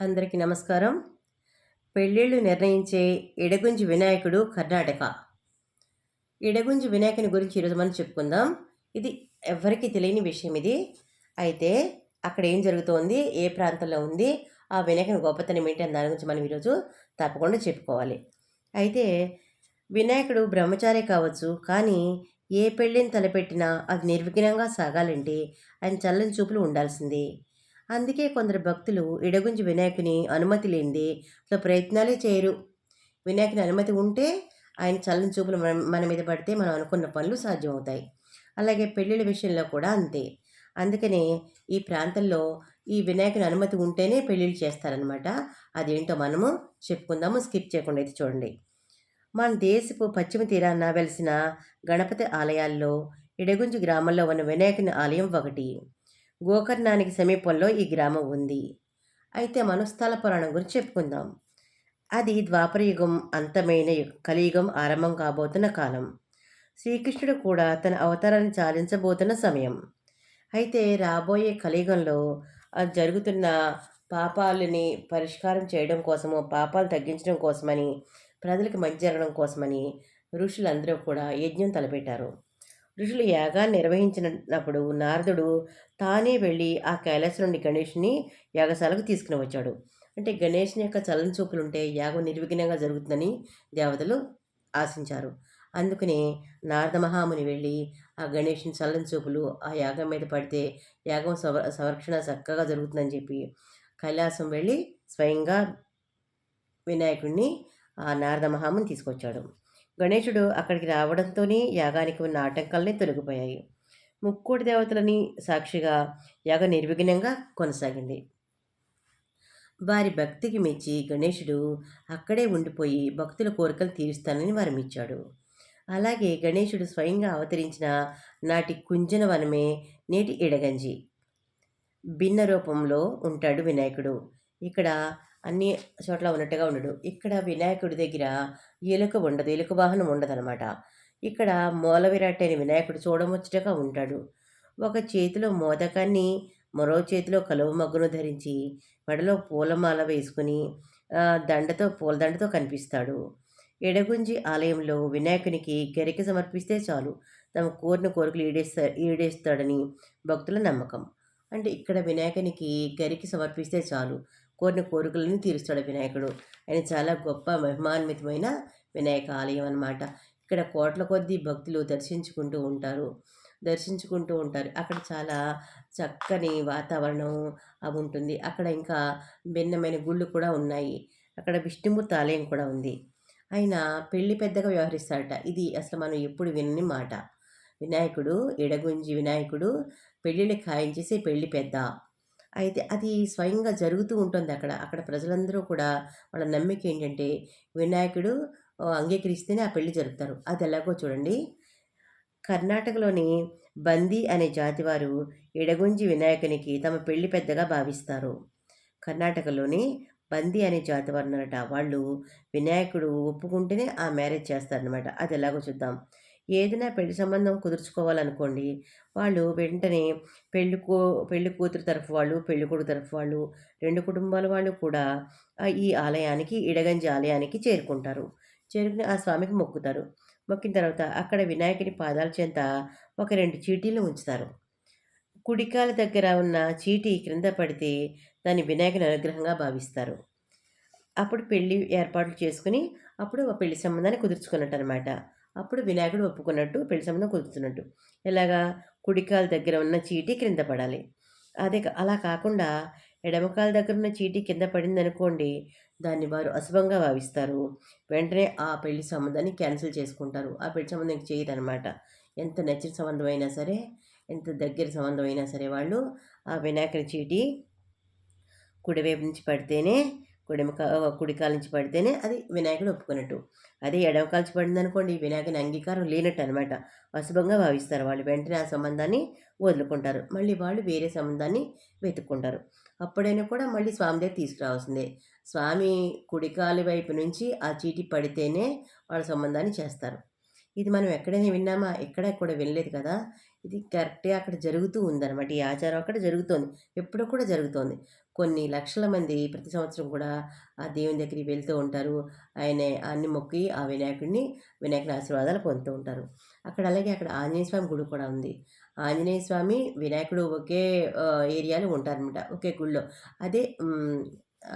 అందరికీ నమస్కారం. పెళ్ళిళ్ళు నిర్ణయించే ఎడగుంజి వినాయకుడు కర్ణాటక. ఎడగుంజి వినాయకుని గురించి ఈరోజు మనం చెప్పుకుందాం. ఇది ఎవరికీ తెలియని విషయం ఇది. అయితే అక్కడ ఏం జరుగుతోంది? ఏ ప్రాంతంలో ఉంది? ఆ వినాయకుని గొప్పతనం ఏంటి? అని దాని గురించి మనం ఈరోజు తప్పకుండా చెప్పుకోవాలి. అయితే వినాయకుడు బ్రహ్మచారి కావచ్చు కానీ ఏ పెళ్ళిని తలపెట్టినా అది నిర్విఘ్నంగా సాగాలంటే ఆయన చల్లని చూపులు ఉండాల్సిందే. అందుకే కొందరు భక్తులు ఇడగుంజి వినాయకుని అనుమతి లేనిదే అసలు ప్రయత్నాలే చేయరు. వినాయకుని అనుమతి ఉంటే ఆయన చల్లని చూపులు మన మన మీద పడితే మనం అనుకున్న పనులు సాధ్యమవుతాయి. అలాగే పెళ్ళిళ్ళ విషయంలో కూడా అంతే. అందుకనే ఈ ప్రాంతంలో ఈ వినాయకుని అనుమతి ఉంటేనే పెళ్ళిళ్ళు చేస్తారనమాట అదేంటో మనము చెప్పుకుందాము స్కిప్ చేయకుండా అయితే చూడండి. మన దేశపు పశ్చిమ తీరాన వెలిసిన గణపతి ఆలయాల్లో ఇడగుంజి గ్రామంలో ఉన్న వినాయకుని ఆలయం ఒకటి. గోకర్ణానికి సమీపంలో ఈ గ్రామం ఉంది. అయితే మనస్థల పురాణం గురించి చెప్పుకుందాం. అది ద్వాపరయుగం అంతమైన కలియుగం ఆరంభం కాబోతున్న కాలం. శ్రీకృష్ణుడు కూడా తన అవతారాన్ని చాలించబోతున్న సమయం. అయితే రాబోయే కలియుగంలో అది జరుగుతున్న పాపాలని పరిష్కారం చేయడం కోసము పాపాలు తగ్గించడం కోసమని ప్రజలకు మంచి జరగడం కోసమని ఋషులందరూ కూడా యజ్ఞం తలపెట్టారు. ఋషులు యాగాన్ని నిర్వహించినప్పుడు నారదుడు తానే వెళ్ళి ఆ కైలాసం నుండి గణేష్ని యాగశాలకు తీసుకుని వచ్చాడు. అంటే గణేష్ని యొక్క చలన చూపులుంటే యాగం నిర్విఘ్నంగా జరుగుతుందని దేవతలు ఆశించారు. అందుకనే నారద మహాముని వెళ్ళి ఆ గణేష్ని చల్లని చూపులు ఆ యాగం మీద పడితే యాగం సవ సంరక్షణ చక్కగా జరుగుతుందని చెప్పి కైలాసం వెళ్ళి స్వయంగా వినాయకుడిని ఆ నారద మహాముని తీసుకొచ్చాడు. గణేశుడు అక్కడికి రావడంతోనే యాగానికి ఉన్న ఆటంకాలనే తొలగిపోయాయి. ముక్కోటి దేవతలని సాక్షిగా యాగ నిర్విఘ్నంగా కొనసాగింది. వారి భక్తికి మెచ్చి గణేశుడు అక్కడే ఉండిపోయి భక్తుల కోరికలు తీరుస్తానని వరమిచ్చాడు. అలాగే గణేశుడు స్వయంగా అవతరించిన నాటి కుంజన వనమే నేటి ఇడగంజి భిన్న రూపంలో ఉంటాడు వినాయకుడు. ఇక్కడ అన్ని చోట్ల ఉన్నట్టుగా ఉండడు. ఇక్కడ వినాయకుడి దగ్గర ఎలుక ఉండదు. ఎలుక వాహనం ఉండదనమాట ఇక్కడ మూల విరాట్ అయిన వినాయకుడు చూడముచ్చటగా ఉంటాడు. ఒక చేతిలో మోదకాన్ని మరో చేతిలో కలువ మగ్గును ధరించి మెడలో పూలమాల వేసుకుని దండతో పూలదండతో కనిపిస్తాడు. ఎడగుంజి ఆలయంలో వినాయకునికి గరిక సమర్పిస్తే చాలు. తమ కోరిన కోరికలు ఈడేస్తా ఈడేస్తాడని భక్తుల నమ్మకం. అంటే ఇక్కడ వినాయకునికి గరికి సమర్పిస్తే చాలు. కోరిన కోరికలను తీరుస్తాడు వినాయకుడు. ఆయన చాలా గొప్ప మహిమాన్వితమైన వినాయక ఆలయం అనమాట ఇక్కడ కోట్ల కొద్దీ భక్తులు దర్శించుకుంటూ ఉంటారు. దర్శించుకుంటూ ఉంటారు. అక్కడ చాలా చక్కని వాతావరణం అవి ఉంటుంది. అక్కడ ఇంకా భిన్నమైన గుళ్ళు కూడా ఉన్నాయి. అక్కడ విష్ణుమూర్తి ఆలయం కూడా ఉంది. ఆయన పెళ్ళి పెద్దగా వ్యవహరిస్తాడట. ఇది అసలు మనం ఎప్పుడు వినని మాట. వినాయకుడు ఎడగుంజి వినాయకుడు పెళ్ళిళ్ళు ఖాయం చేసే పెళ్ళి పెద్ద. అయితే అది స్వయంగా జరుగుతూ ఉంటుంది అక్కడ. అక్కడ ప్రజలందరూ కూడా వాళ్ళ నమ్మిక ఏంటంటే వినాయకుడు అంగీకరిస్తేనే ఆ పెళ్ళి జరుపుతారు. అది ఎలాగో చూడండి. కర్ణాటకలోని బందీ అనే జాతి వారు ఎడగుంజి వినాయకునికి తమ పెళ్ళి పెద్దగా భావిస్తారు. కర్ణాటకలోని బందీ అనే జాతి వారు వాళ్ళు వినాయకుడు ఒప్పుకుంటేనే ఆ మ్యారేజ్ చేస్తారనమాట అది ఎలాగో చూద్దాం. ఏదైనా పెళ్ళి సంబంధం కుదుర్చుకోవాలనుకోండి వాళ్ళు వెంటనే పెళ్ళి కూ పెళ్ళి కూతురు తరఫు వాళ్ళు పెళ్ళి కొడుకు తరఫు వాళ్ళు రెండు కుటుంబాల వాళ్ళు కూడా ఈ ఆలయానికి ఇడగంజి ఆలయానికి చేరుకుంటారు. చేరుకుని ఆ స్వామికి మొక్కుతారు. మొక్కిన తర్వాత అక్కడ వినాయకుని పాదాల చెంత ఒక రెండు చీటీలు ఉంచుతారు. కుడికాల దగ్గర ఉన్న చీటీ క్రింద పడితే దాన్ని వినాయకుని అనుగ్రహంగా భావిస్తారు. అప్పుడు పెళ్ళి ఏర్పాట్లు చేసుకుని అప్పుడు పెళ్ళి సంబంధాన్ని కుదుర్చుకున్నట్టు అనమాట అప్పుడు వినాయకుడు ఒప్పుకున్నట్టు పెళ్ళి సంబంధం కుదురుతున్నట్టు. ఇలాగా కుడికాల దగ్గర ఉన్న చీటీ క్రింద పడాలి. అదే అలా కాకుండా ఎడమకాల దగ్గర ఉన్న చీటీ కింద పడింది అనుకోండి దాన్ని వారు అశుభంగా భావిస్తారు. వెంటనే ఆ పెళ్ళి సంబంధాన్ని క్యాన్సిల్ చేసుకుంటారు. ఆ పెళ్ళి సంబంధం చేయదు అనమాట ఎంత నచ్చిన సంబంధం అయినా సరే ఎంత దగ్గర సంబంధం అయినా సరే వాళ్ళు ఆ వినాయకుడి చీటీ కుడివైపు నుంచి పడితేనే కుడిమక కుడికాల నుంచి పడితేనే అది వినాయకుడు ఒప్పుకున్నట్టు. అదే ఎడమకాల్చి పడింది అనుకోండి వినాయకుని అంగీకారం లేనట్టు అనమాట అశుభంగా భావిస్తారు వాళ్ళు. వెంటనే ఆ సంబంధాన్ని వదులుకుంటారు. మళ్ళీ వాళ్ళు వేరే సంబంధాన్ని వెతుక్కుంటారు. అప్పుడైనా కూడా మళ్ళీ స్వామి దగ్గర తీసుకురావాల్సిందే. స్వామి కుడికాలి వైపు నుంచి ఆ చీటి పడితేనే వాళ్ళ సంబంధాన్ని చేస్తారు. ఇది మనం ఎక్కడైనా విన్నామా? ఎక్కడ కూడా వినలేదు కదా? ఇది కరెక్ట్‌గా అక్కడ జరుగుతూ ఉందన్నమాట ఈ ఆచారం అక్కడ జరుగుతోంది. ఎప్పుడో కూడా జరుగుతోంది. కొన్ని లక్షల మంది ప్రతి సంవత్సరం కూడా ఆ దేవుని దగ్గరికి వెళ్తూ ఉంటారు. ఆయన అన్ని మొక్కి ఆ వినాయకుడిని వినాయకుని ఆశీర్వాదాలు పొందుతూ ఉంటారు. అక్కడ అలాగే అక్కడ ఆంజనేయ స్వామి గుడి కూడా ఉంది. ఆంజనేయ స్వామి, వినాయకుడు ఒకే ఏరియాలో ఉంటారనమాట. ఒకే గుడిలో. అదే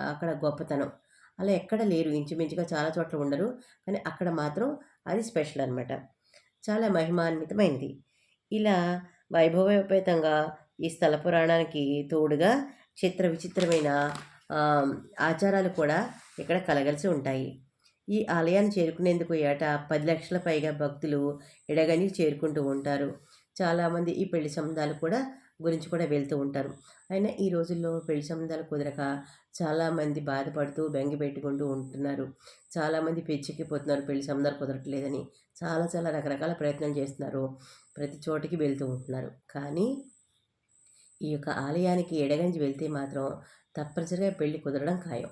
అక్కడ గొప్పతనం. అలా ఎక్కడ లేరు. ఇంచుమించుగా చాలా చోట్ల ఉండరు. కానీ అక్కడ మాత్రం అది స్పెషల్ అనమాట. చాలా మహిమాన్వితమైనది. ఇలా వైభవోపేతంగా ఈ స్థల పురాణానికి తోడుగా చిత్ర విచిత్రమైన ఆచారాలు కూడా ఇక్కడ కలగలిసి ఉంటాయి. ఈ ఆలయాన్ని చేరుకునేందుకు ఏటా 10,00,000 పైగా భక్తులు ఎడగని చేరుకుంటూ ఉంటారు. చాలామంది ఈ పెళ్ళి సంబంధాలు కూడా గురించి కూడా వెళ్తూ ఉంటారు. అయినా ఈ రోజుల్లో పెళ్ళి సంబంధాలు కుదరక చాలామంది బాధపడుతూ బెంగి పెట్టుకుంటూ ఉంటున్నారు. చాలామంది పిచ్చెక్కిపోతున్నారు పెళ్ళి సంబంధాలు కుదరట్లేదని. చాలా చాలా రకరకాల ప్రయత్నాలు చేస్తున్నారు. ప్రతి చోటికి వెళ్తూ ఉంటున్నారు. కానీ ఈ యొక్క ఆలయానికి ఎడగంజి వెళ్తే మాత్రం తప్పనిసరిగా పెళ్ళి కుదరడం ఖాయం.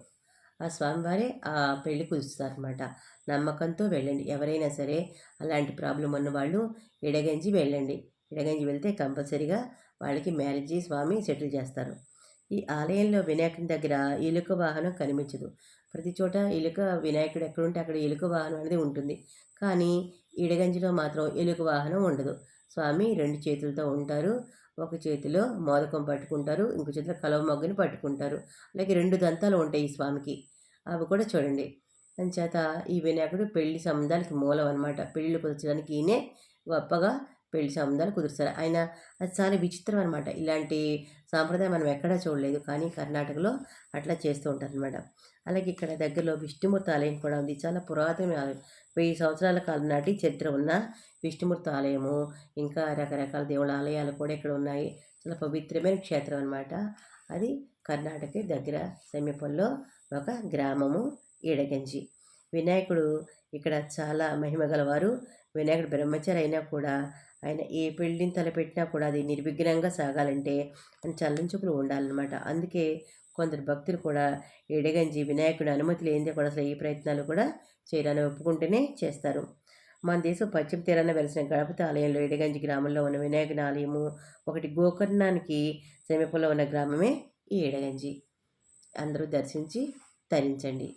ఆ స్వామివారే ఆ పెళ్ళి కుదురుస్తారనమాట. నమ్మకంతో వెళ్ళండి. ఎవరైనా సరే అలాంటి ప్రాబ్లం ఉన్నవాళ్ళు ఎడగంజి వెళ్ళండి. ఎడగంజి వెళ్తే కంపల్సరీగా వాళ్ళకి మ్యారేజ్ స్వామి సెటిల్ చేస్తారు. ఈ ఆలయంలో వినాయకుని దగ్గర ఎలుక వాహనం కనిపించదు. ప్రతి చోట ఎలుక వినాయకుడు ఎక్కడుంటే అక్కడ ఎలుక వాహనం అనేది ఉంటుంది. కానీ ఇడగంజిలో మాత్రం ఎలుక వాహనం ఉండదు. స్వామి రెండు చేతులతో ఉంటారు. ఒక చేతిలో మోదకం పట్టుకుంటారు. ఇంకో చేతిలో కలవ మొగ్గని పట్టుకుంటారు. అలాగే రెండు దంతాలు ఉంటాయి ఈ స్వామికి. అవి కూడా చూడండి. అంచేత ఈ వినాయకుడు పెళ్ళి సంబంధాలకి మూలం అనమాట. పెళ్ళిళ్ళు కుదర్చడానికి ఈయనే గొప్పగా పెళ్ళి సంబంధాలు కుదురుస్తారు. ఆయన అది చాలా విచిత్రం అనమాట. ఇలాంటి సాంప్రదాయం మనం ఎక్కడా చూడలేదు. కానీ కర్ణాటకలో అట్లా చేస్తూ ఉంటారనమాట. అలాగే ఇక్కడ దగ్గరలో విష్ణుమూర్తి ఆలయం కూడా ఉంది. చాలా పురాతన ఆలయం. వెయ్యి సంవత్సరాల కాలం నాటి చరిత్ర ఉన్న విష్ణుమూర్తి ఆలయము, ఇంకా రకరకాల దేవుళ్ళ ఆలయాలు కూడా ఇక్కడ ఉన్నాయి. చాలా పవిత్రమైన క్షేత్రం అనమాట. అది కర్ణాటక దగ్గర సమీపంలో ఒక గ్రామము ఈడగంజి. వినాయకుడు ఇక్కడ చాలా మహిమ గలవారు. వినాయకుడు బ్రహ్మచారి అయినా కూడా ఆయన ఏ పెళ్ళిని తలపెట్టినా కూడా అది నిర్విఘ్నంగా సాగాలంటే అని చల్లని ఉండాలన్నమాట ఉండాలనమాట. అందుకే కొందరు భక్తులు కూడా ఎడగంజి వినాయకుడి అనుమతి లేనిదే కూడా అసలు ఈ ప్రయత్నాలు కూడా చేయాలని ఒప్పుకుంటేనే చేస్తారు. మన దేశం పశ్చిమ తీరాన వెలిసిన గణపతి ఆలయంలో ఎడగంజి గ్రామంలో ఉన్న వినాయకుని ఆలయము, ఒకటి గోకర్ణానికి సమీపంలో ఉన్న గ్రామమే ఈ ఎడగంజి. అందరూ దర్శించి తరించండి.